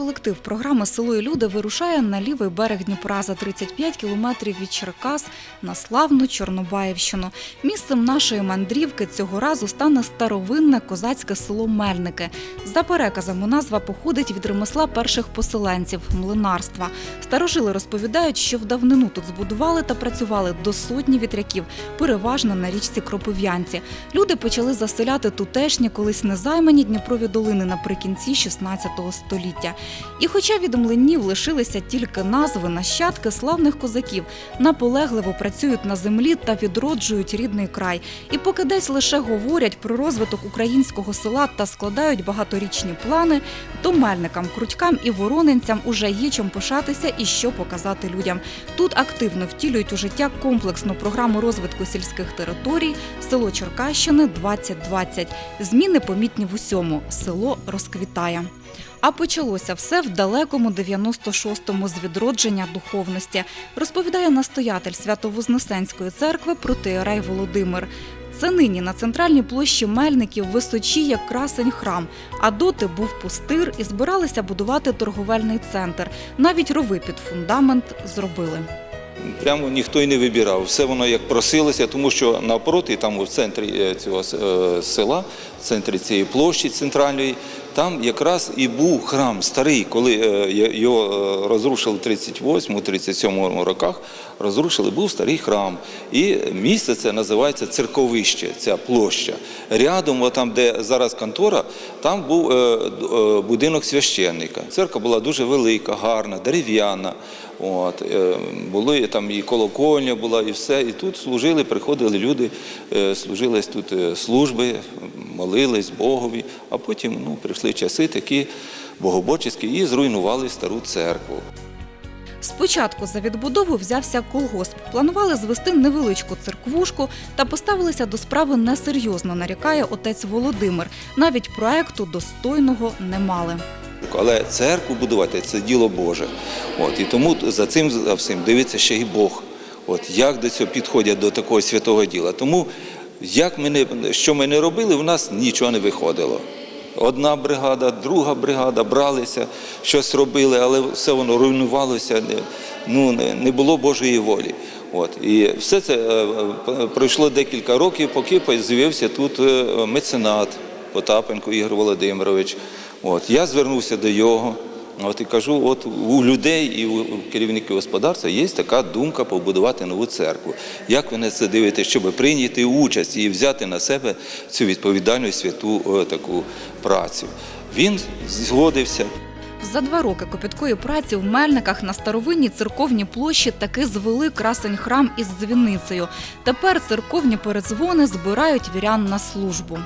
Колектив програми Село і люди вирушає на лівий берег Дніпра за 35 кілометрів від Черкас на славну Чорнобаївщину. Місцем нашої мандрівки цього разу стане старовинне козацьке село Мельники. За переказами назва походить від ремесла перших поселенців млинарства. Старожили розповідають, що в давнину тут збудували та працювали до сотні вітряків, переважно на річці Кропив'янці. Люди почали заселяти тутешні, колись незаймані Дніпрові долини наприкінці 16 століття. І хоча від млинів лишилися тільки назви, нащадки славних козаків наполегливо працюють на землі та відроджують рідний край. І поки десь лише говорять про розвиток українського села та складають багаторічні плани, то мельникам, крутькам і воронинцям уже є чим пишатися і що показати людям. Тут активно втілюють у життя комплексну програму розвитку сільських територій село Черкащини 2020. Зміни помітні в усьому. Село розквітає. А почалося все в далекому 96-му з відродження духовності, розповідає настоятель Свято-Вознесенської церкви протиерей Володимир. Це нині на центральній площі Мельників височіє красень храм, а доти був пустир і збиралися будувати торговельний центр. Навіть рови під фундамент зробили. Прямо ніхто й не вибирав. Все воно як просилося, тому що навпроти, там в центрі е, цього е, села, в центрі цієї площі центральної, там якраз і був храм старий, коли е, його е, розрушили в 38-37 роках, розрушили, був старий храм. І місце це називається церковище, ця площа. Рядом, там, де зараз контора, там був е, будинок священника. Церква була дуже велика, гарна, дерев'яна. От, були там і колокольня була, і все. І тут служили, приходили люди, е, служили тут служби, молились Богові, а потім ну, прийшли часи такі богобочські і зруйнували стару церкву. Спочатку за відбудову взявся колгосп. Планували звести невеличку церквушку та поставилися до справи несерйозно, нарікає отець Володимир. Навіть проекту достойного не мали. Але церкву будувати це діло Боже. От, і тому за цим за всім дивиться ще й Бог. От, як до цього підходять до такого святого діла. Тому, як ми не, що ми не робили, в нас нічого не виходило. Одна бригада, друга бригада бралися, щось робили, але все воно руйнувалося, ну, не, було Божої волі. От. І все це е, е, пройшло декілька років, поки з'явився тут е, меценат Потапенко Ігор Володимирович. От. Я звернувся до його. От і кажу, от у людей і у керівників господарства є така думка побудувати нову церкву. Як ви на це дивитесь, щоб прийняти участь і взяти на себе цю відповідальну святу о, таку працю? Він згодився. За два роки копіткої праці в Мельниках на старовинній церковній площі таки звели красень храм із дзвіницею. Тепер церковні передзвони збирають вірян на службу.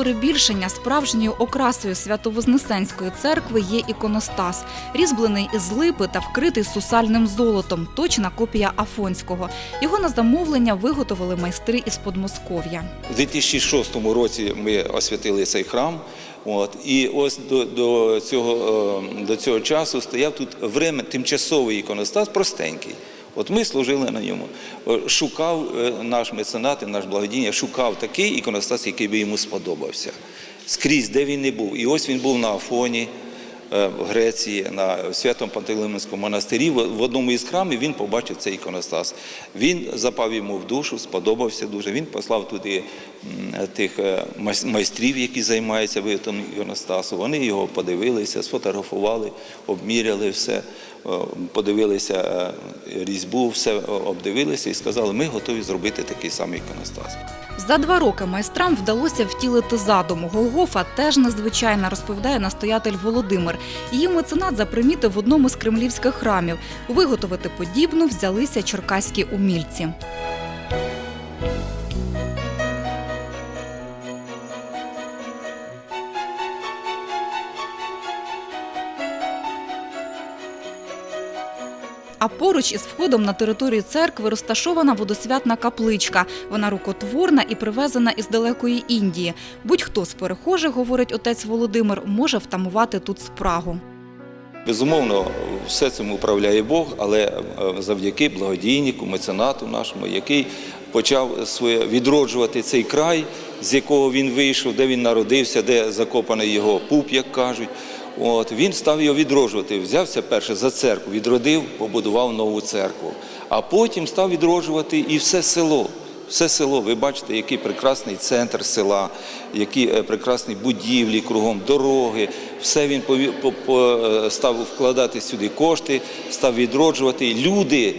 Перебільшення справжньою окрасою Свято-Вознесенської церкви є іконостас, різьблений із липи та вкритий сусальним золотом, точна копія Афонського. Його на замовлення виготовили майстри із Подмосков'я. У 2006 році ми освятили цей храм. От, і ось до, до, цього, е, до цього часу стояв тут времен, тимчасовий іконостас, простенький. От ми служили на ньому. Е, Шукав е, наш меценат, наш благодійня, шукав такий іконостас, який би йому сподобався. Скрізь, де він не був. І ось він був на Афоні, е, в Греції, на Святому Пантелеймонському монастирі. В одному із храмів він побачив цей іконостас. Він запав йому в душу, сподобався дуже. Він послав туди тих майстрів, які займаються виготовленням іконостасу. Вони його подивилися, сфотографували, обміряли все, подивилися е, різьбу, все е, обдивилися і сказали, ми готові зробити такий самий іконостас. За два роки майстрам вдалося втілити задуму. Голгофа теж незвичайна, розповідає настоятель Володимир. Її меценат запримітив в одному з кремлівських храмів. Виготовити подібну взялися черкаські умільці. А поруч із входом на територію церкви розташована водосвятна капличка. Вона рукотворна і привезена із далекої Індії. Будь-хто з перехожих, говорить отець Володимир, може втамувати тут спрагу. Безумовно, все цим управляє Бог, але е, завдяки благодійнику, меценату нашому, який почав своє відроджувати цей край, з якого він вийшов, де він народився, де закопаний його пуп, як кажуть. От він став його відроджувати. Взявся перше за церкву, відродив, побудував нову церкву, а потім став відроджувати і все село. Все село, ви бачите, який прекрасний центр села, які е, прекрасні будівлі кругом, дороги. Все він е, став вкладати сюди кошти, став відроджувати. Люди,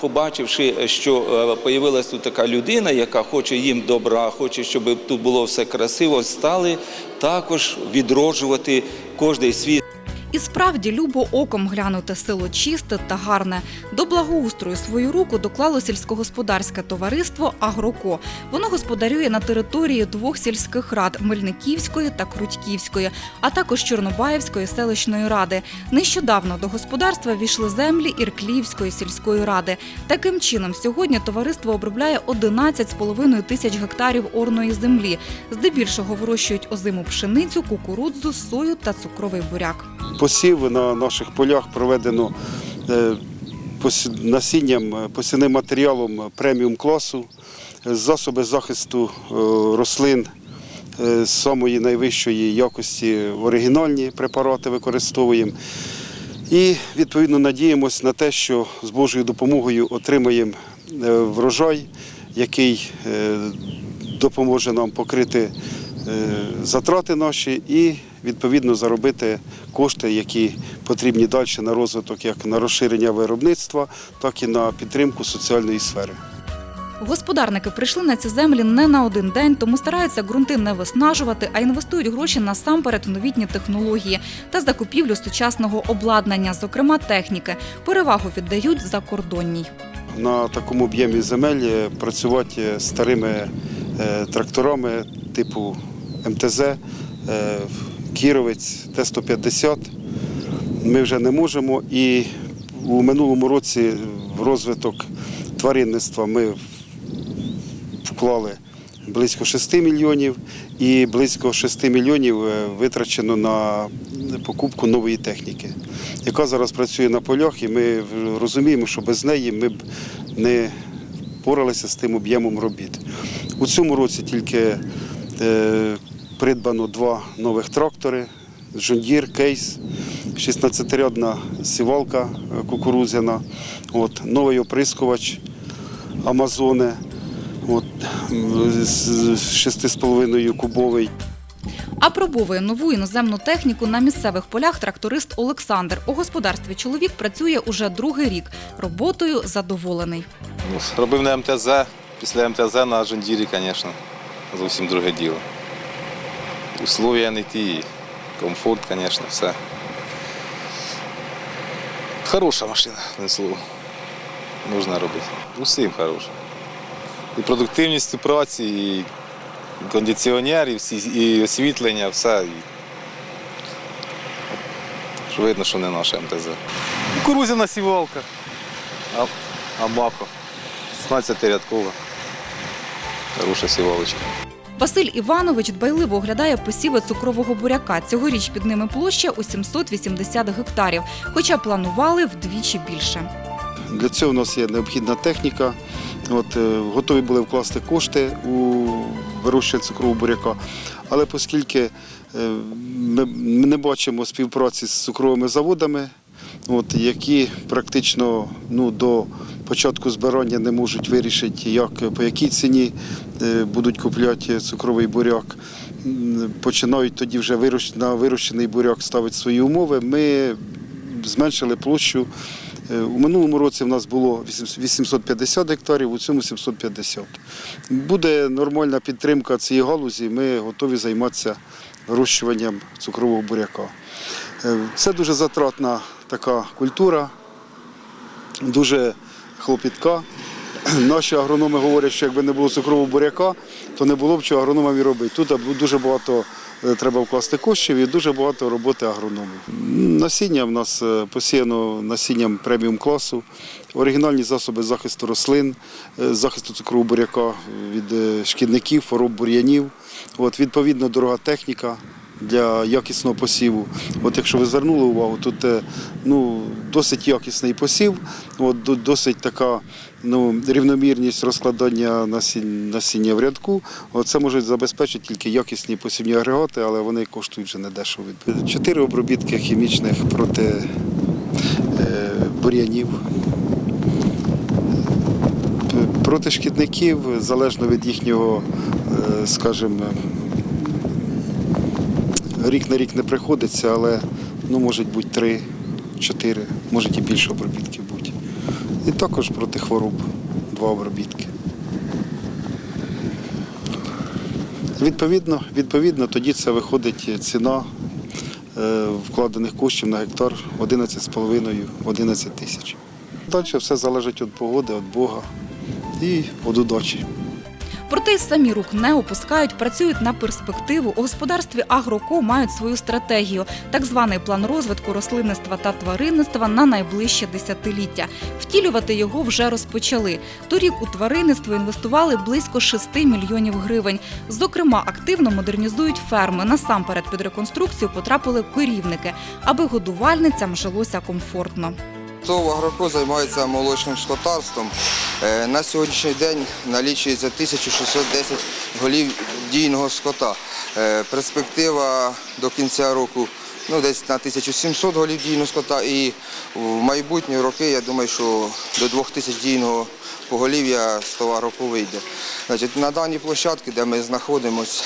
побачивши, е, що з'явилася тут така людина, яка хоче їм добра, хоче, щоб тут було все красиво, стали також відроджувати кожний свій І справді любо оком глянути село чисте та гарне. До благоустрою свою руку доклало сільськогосподарське товариство Агроко. Воно господарює на території двох сільських рад Мельниківської та Крутьківської, а також Чорнобаївської селищної ради. Нещодавно до господарства війшли землі Іркліївської сільської ради. Таким чином, сьогодні товариство обробляє 11,5 тисяч гектарів орної землі. Здебільшого вирощують озиму пшеницю, кукурудзу, сою та цукровий буряк. Посів на наших полях проведено е, насінням, е, посівним матеріалом преміум класу, е, засоби захисту рослин самої найвищої якості оригінальні препарати використовуємо. І відповідно надіємося на те, що з Божою допомогою отримаємо врожай, який допоможе нам покрити затрати наші і відповідно заробити кошти, які потрібні далі на розвиток, як на розширення виробництва, так і на підтримку соціальної сфери. Господарники прийшли на ці землі не на один день, тому стараються ґрунти не виснажувати, а інвестують гроші насамперед в новітні технології та закупівлю сучасного обладнання, зокрема техніки. Перевагу віддають закордонній. На такому об'ємі земель працювати старими е, тракторами типу МТЗ, е, Кіровець, Т-150 ми вже не можемо. І у минулому році в розвиток тваринництва ми вклали близько 6 мільйонів і близько 6 мільйонів е, витрачено на покупку нової техніки, яка зараз працює на полях, і ми розуміємо, що без неї ми б не впоралися з тим об'ємом робіт. У цьому році тільки е, придбано два нових трактори. Жондір, кейс, 16-рядна сівалка е, кукурудзяна, от, новий оприскувач Амазони, от, з 6,5 кубовий. Апробовує нову іноземну техніку на місцевих полях тракторист Олександр. У господарстві чоловік працює уже другий рік. Роботою задоволений. Робив на МТЗ, після МТЗ на Жондірі, звісно, зовсім друге діло. Условия не ті, комфорт, звісно, все. Хороша машина, не слово. Можна робити. Усім хороша. І продуктивність у праці, і кондиціонер, і, всі, і освітлення, все. І... Видно, що не наша МТЗ. Кукурузяна сівалка. А, Амако. 16 рядкова. Хороша сівалочка. Василь Іванович дбайливо оглядає посіви цукрового буряка. Цьогоріч під ними площа у 780 гектарів, хоча планували вдвічі більше. Для цього у нас є необхідна техніка. От, е, готові були вкласти кошти у вирощення цукрового буряка. Але оскільки е, ми не бачимо співпраці з цукровими заводами, от, які практично ну, до початку збирання не можуть вирішити, як, по якій ціні е, будуть купляти цукровий буряк. Починають тоді вже на вирощений буряк ставити свої умови. Ми зменшили площу Е, У минулому році в нас було 850 гектарів, у цьому 750. Буде нормальна підтримка цієї галузі, ми готові займатися вирощуванням цукрового буряка. Е, Це дуже затратна така культура, дуже хлопітка. Наші агрономи говорять, що якби не було цукрового буряка, то не було б чого агрономам і робити. Тут дуже багато е, треба вкласти коштів і дуже багато роботи агрономів. Насіння в нас е, посіяно насінням преміум класу, оригінальні засоби захисту рослин, е, захисту цукрового буряка від шкідників, хвороб бур'янів. От, відповідно, дорога техніка для якісного посіву. От якщо ви звернули увагу, тут е, ну, досить якісний посів, от, досить така ну, рівномірність розкладання насіння, в рядку. Це можуть забезпечити тільки якісні посівні агрегати, але вони коштують вже недешево. Чотири обробітки хімічних проти е, бур'янів. Проти шкідників, залежно від їхнього, е, скажімо, рік на рік не приходиться, але ну, може бути три, чотири, може і більше обробітків бути. І також проти хвороб два обробітки. Відповідно, відповідно, тоді це виходить ціна е, вкладених коштів на гектар 11,5-11 тисяч. Далі все залежить від погоди, від Бога і від удачі. Проте й самі рук не опускають, працюють на перспективу. У господарстві Агроко мають свою стратегію, так званий план розвитку рослинництва та тваринництва на найближче десятиліття. Втілювати його вже розпочали. Торік у тваринництво інвестували близько 6 мільйонів гривень. Зокрема, активно модернізують ферми. Насамперед під реконструкцію потрапили корівники, аби годувальницям жилося комфортно. ТОВ «Агроко» займається молочним скотарством. Е, На сьогоднішній день налічується 1610 голів дійного скота. Е, Перспектива до кінця року ну, десь на 1700 голів дійного скота. І в майбутні роки, я думаю, що до 2000 дійного поголів'я з товароку вийде. Значить, на даній площадці, де ми знаходимося,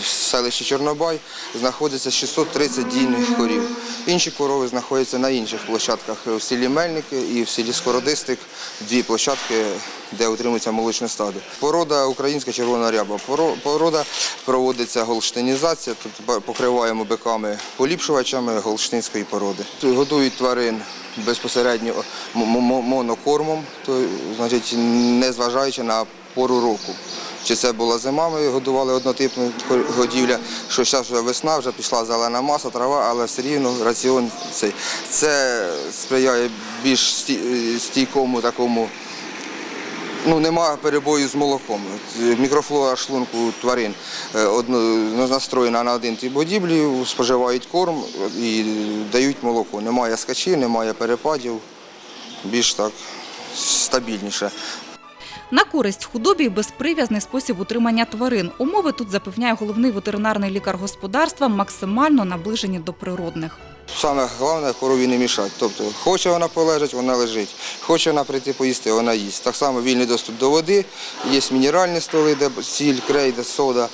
в селищі Чорнобай, знаходиться 630 дійних корів. Інші корови знаходяться на інших площадках в селі Мельники і в селі Скородистик, дві площадки, де утримується молочне стадо. Порода українська червона ряба. Поро- Порода проводиться голштинізація, тут покриваємо биками поліпшувачами голштинської породи. Тут Годують тварин безпосередньо монокормом, то, значить, не зважаючи на пору року. Чи це була зима, ми годували однотипну годівля, що зараз вже весна, вже пішла зелена маса, трава, але все рівно раціон цей. Це сприяє більш стійкому такому. Ну, немає перебою з молоком. Мікрофлора шлунку тварин е, настроєна на один тип будівлі, споживають корм і дають молоко. Немає скачів, немає перепадів, більш так стабільніше. На користь худобі безприв'язний спосіб утримання тварин. Умови тут запевняє головний ветеринарний лікар господарства, максимально наближені до природних. Саме головне корові не мішати. Тобто, хоче вона полежати, вона лежить. Хоче вона прийти поїсти, вона їсть. Так само вільний доступ до води, є мінеральні столи, де сіль, крейда, сода.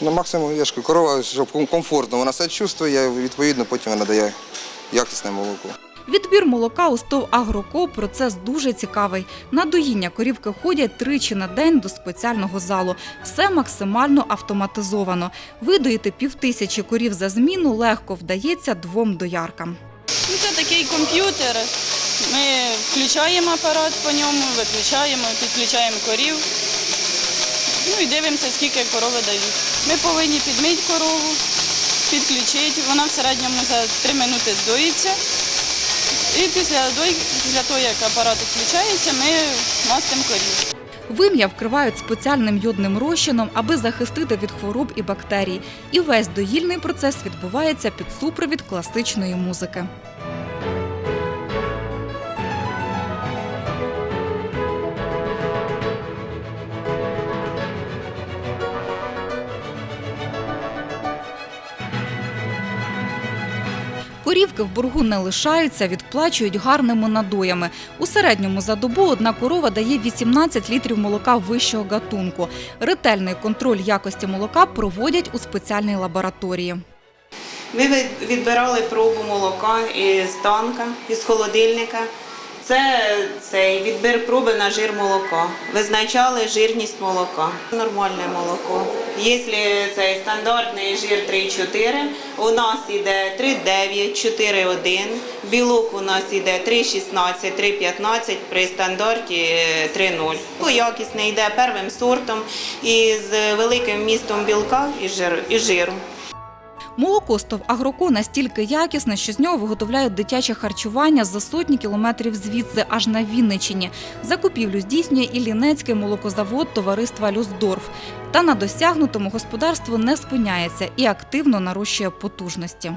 Ну, максимум, я ж корова, щоб комфортно вона себе чувствує, відповідно, потім вона дає якісне молоко. Відбір молока у стов Агроко процес дуже цікавий. На доїння корівки ходять тричі на день до спеціального залу. Все максимально автоматизовано. Видоїти півтисячі корів за зміну легко вдається двом дояркам. Ну, Це такий комп'ютер. Ми включаємо апарат по ньому, виключаємо, підключаємо корів. Ну і дивимося, скільки корови дають. Ми повинні підмити корову, підключити. Вона в середньому за 3 минути здоїться. І після, після того, як апарат включається, ми мастимо корів. Вим'я вкривають спеціальним йодним розчином, аби захистити від хвороб і бактерій. І весь доїльний процес відбувається під супровід класичної музики. Корівки в боргу не лишаються, відплачують гарними надоями. У середньому за добу одна корова дає 18 літрів молока вищого гатунку. Ретельний контроль якості молока проводять у спеціальній лабораторії. Ми відбирали пробу молока із танка, із холодильника. Це цей відбір проби на жир молока. Визначали жирність молока. Нормальне молоко. Якщо цей стандартний жир 3,4, у нас йде 3,9, 4,1. Білок у нас йде 3,16, 3,15, при стандарті е, 3,0. Ну, Якісний йде первим сортом і з великим вмістом білка і жиру. Молоко з ТОВ Агроко настільки якісне, що з нього виготовляють дитяче харчування за сотні кілометрів звідси, аж на Вінничині. Закупівлю здійснює і Лінецький молокозавод товариства Люсдорф. Та на досягнутому господарство не спиняється і активно нарощує потужності.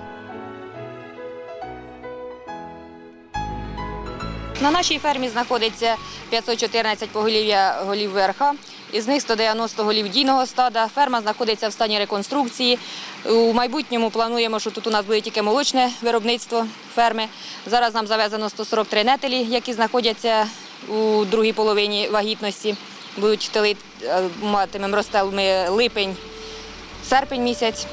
На нашій фермі знаходиться 514 поголів'я голів ВРХ, із них 190 голів дійного стада. Ферма знаходиться в стані реконструкції. У майбутньому плануємо, що тут у нас буде тільки молочне виробництво ферми. Зараз нам завезено 143 нетелі, які знаходяться у другій половині вагітності. Будуть тили, е, матимемо розстел липень, серпень місяць.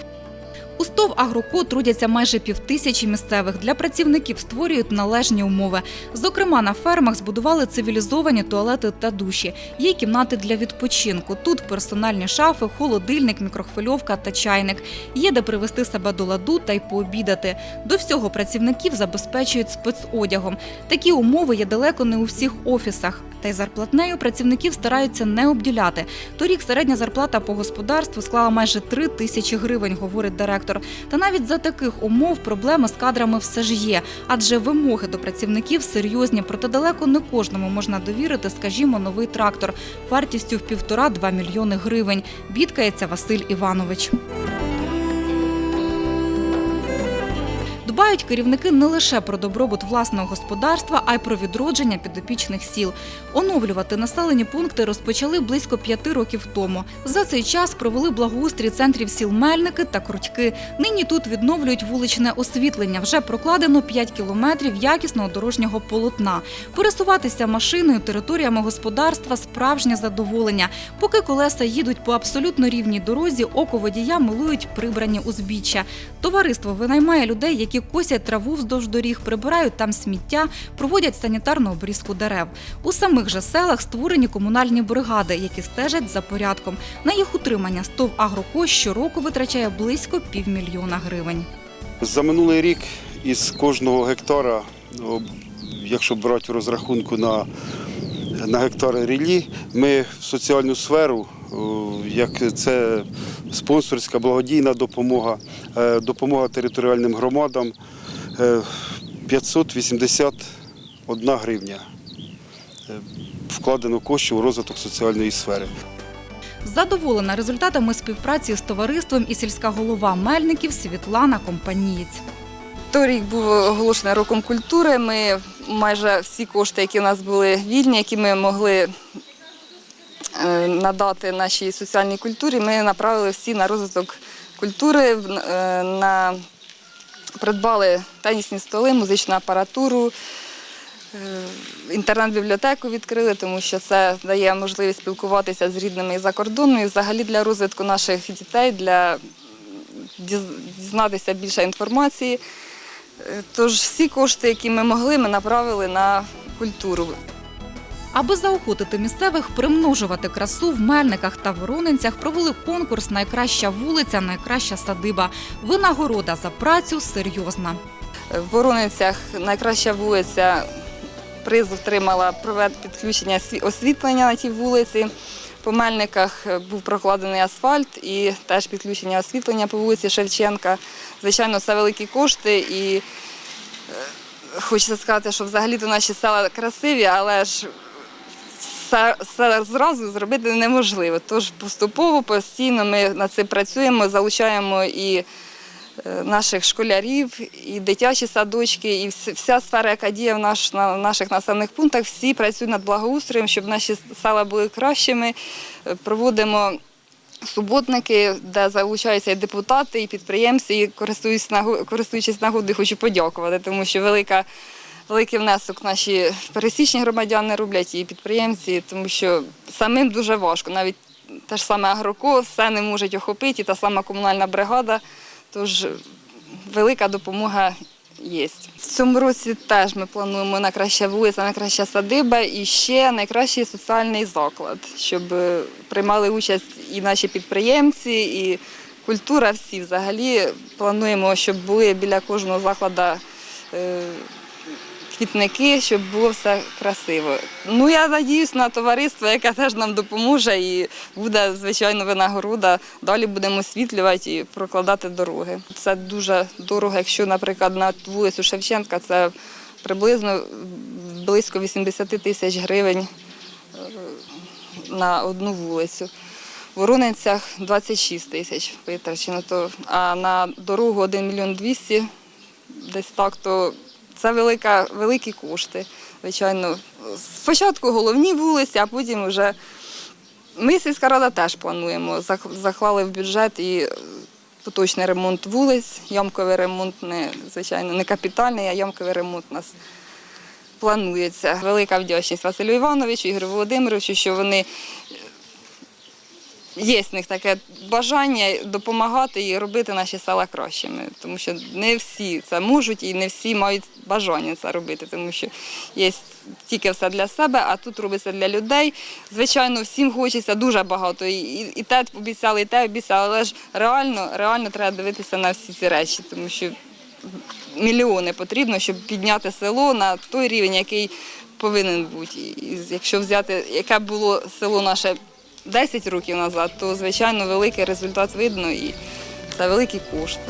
У СТОВ «Агроко» трудяться майже півтисячі місцевих. Для працівників створюють належні умови. Зокрема, на фермах збудували цивілізовані туалети та душі. Є кімнати для відпочинку. Тут персональні шафи, холодильник, мікрохвильовка та чайник. Є де привести себе до ладу та й пообідати. До всього працівників забезпечують спецодягом. Такі умови є далеко не у всіх офісах. Та й зарплатнею працівників стараються не обділяти. Торік середня зарплата по господарству склала майже 3 тисячі гривень, говорить директор. Та навіть за таких умов проблеми з кадрами все ж є, адже вимоги до працівників серйозні, проте далеко не кожному можна довірити, скажімо, новий трактор вартістю в півтора-два мільйони гривень. Бідкається Василь Іванович. Дбають керівники не лише про добробут власного господарства, а й про відродження підопічних сіл. Оновлювати населені пункти розпочали близько п'яти років тому. За цей час провели благоустрій центрів сіл Мельники та Крутьки. Нині тут відновлюють вуличне освітлення. Вже прокладено 5 кілометрів якісного дорожнього полотна. Пересуватися машиною територіями господарства справжнє задоволення. Поки колеса їдуть по абсолютно рівній дорозі, око водія милують прибрані узбіччя. Товариство винаймає людей, які косять траву вздовж доріг, прибирають там сміття, проводять санітарну обрізку дерев. У самих же селах створені комунальні бригади, які стежать за порядком. На їх утримання СТОВ «Агроко» щороку витрачає близько півмільйона гривень. За минулий рік із кожного гектара, якщо брати розрахунку на, на гектар ріллі, ми в соціальну сферу, як це спонсорська благодійна допомога, е, допомога територіальним громадам, е, 581 гривня е, вкладено коштів у розвиток соціальної сфери. Задоволена результатами співпраці з товариством і сільська голова Мельників Світлана Компанієць. Торік був оголошений роком культури. Ми майже всі кошти, які у нас були вільні, які ми могли е, надати нашій соціальній культурі, ми направили всі на розвиток культури, е, на придбали тенісні столи, музичну апаратуру. е, Інтернет-бібліотеку відкрили, тому що це дає можливість спілкуватися з рідними і за кордоном, і взагалі для розвитку наших дітей, для дізнатися більше інформації. Е, Тож всі кошти, які ми могли, ми направили на культуру. Аби заохотити місцевих примножувати красу в Мельниках та Воронинцях, провели конкурс Найкраща вулиця, найкраща садиба. Винагорода за працю серйозна. В Воронецях найкраща вулиця приз отримала підключення освітлення на тій вулиці. По Мельниках е, був прокладений асфальт і теж підключення освітлення по вулиці Шевченка. Звичайно, це великі кошти і е, хочеться сказати, що взагалі-то наші села красиві, але ж все, зразу зробити неможливо. Тож поступово, постійно ми над цим працюємо, залучаємо і е, наших школярів, і дитячі садочки, і вся сфера, яка діє в, наш, на наших населених пунктах, всі працюють над благоустроєм, щоб наші села були кращими. Е, Проводимо суботники, де залучаються і депутати, і підприємці, і користуючись наго- користуючись нагодою, хочу подякувати, тому що велика. Великий внесок наші пересічні громадяни роблять і підприємці, тому що самим дуже важко. Навіть те ж саме агроко все не можуть охопити, і та сама комунальна бригада. Тож велика допомога є. В цьому році теж ми плануємо найкраща вулиця, найкраща садиба і ще найкращий соціальний заклад, щоб е, приймали участь і наші підприємці, і культура всі взагалі. Плануємо, щоб були біля кожного закладу е, квітники, щоб було все красиво. Ну я надіюсь на товариство, яке теж нам допоможе, і буде звичайно винагорода. Далі будемо освітлювати і прокладати дороги. Це дуже дорого, якщо, наприклад, на вулицю Шевченка це приблизно близько 80 тисяч гривень е, на одну вулицю. В Воронинцях 26 тисяч витрачено, а на дорогу 1 мільйон 200 десь так, то це велика, великі кошти. Звичайно, спочатку головні вулиці, а потім вже ми сільська рада теж плануємо. Заклали в бюджет і поточний ремонт вулиць, ямковий ремонт, не, звичайно, не капітальний, а ямковий ремонт у нас планується. Велика вдячність Василю Івановичу, Ігорю Володимировичу, що вони є в них таке бажання допомагати і робити наші села кращими, тому що не всі це можуть і не всі мають бажання це робити, тому що є тільки все для себе, а тут робиться для людей. Звичайно, всім хочеться дуже багато. І, і, і те обіцяли, і те обіцяли, але ж реально, реально треба дивитися на всі ці речі, тому що мільйони потрібно, щоб підняти село на той рівень, який повинен бути. І якщо взяти, яке було село наше 10 років назад, то звичайно великий результат видно і це великі кошти.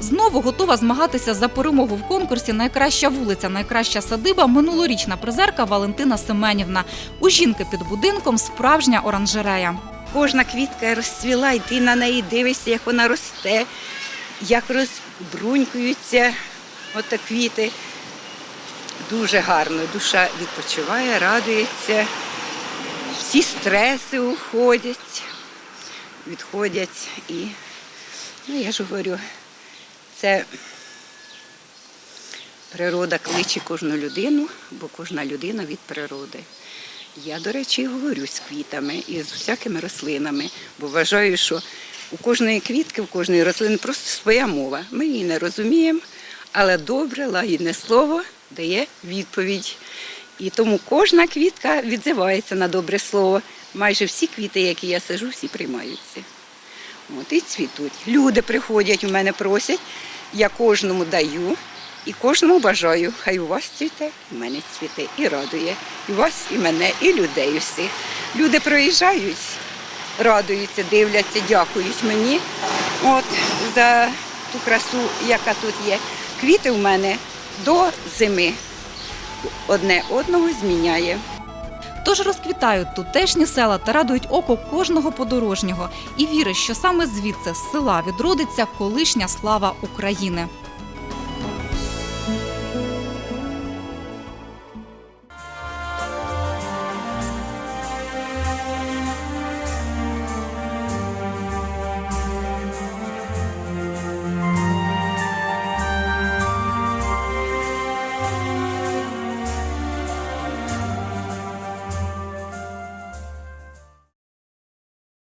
Знову готова змагатися за перемогу в конкурсі Найкраща вулиця, найкраща садиба минулорічна призерка Валентина Семенівна. У жінки під будинком справжня оранжерея. Кожна квітка розцвіла, і ти на неї дивишся, як вона росте, як розбрунькуються ото квіти. Дуже гарно, душа відпочиває, радується, всі стреси уходять, відходять. І, ну, я ж говорю, це природа кличе кожну людину, бо кожна людина від природи. Я, до речі, говорю з квітами і з всякими рослинами, бо вважаю, що у кожної квітки, у кожної рослини просто своя мова. Ми її не розуміємо, але добре, лагідне слово дає відповідь. І тому кожна квітка відзивається на добре слово. Майже всі квіти, які я сажу, всі приймаються. От і цвітуть. Люди приходять, у мене просять, я кожному даю і кожному бажаю. Хай у вас цвіте, і в мене цвіте, і радує. І вас, і мене, і людей усіх. Люди проїжджають, радуються, дивляться, дякують мені от, за ту красу, яка тут є. Квіти у мене до зими одне одного зміняє. Тож розквітають тутешні села та радують око кожного подорожнього і вірить, що саме звідси з села відродиться колишня слава України.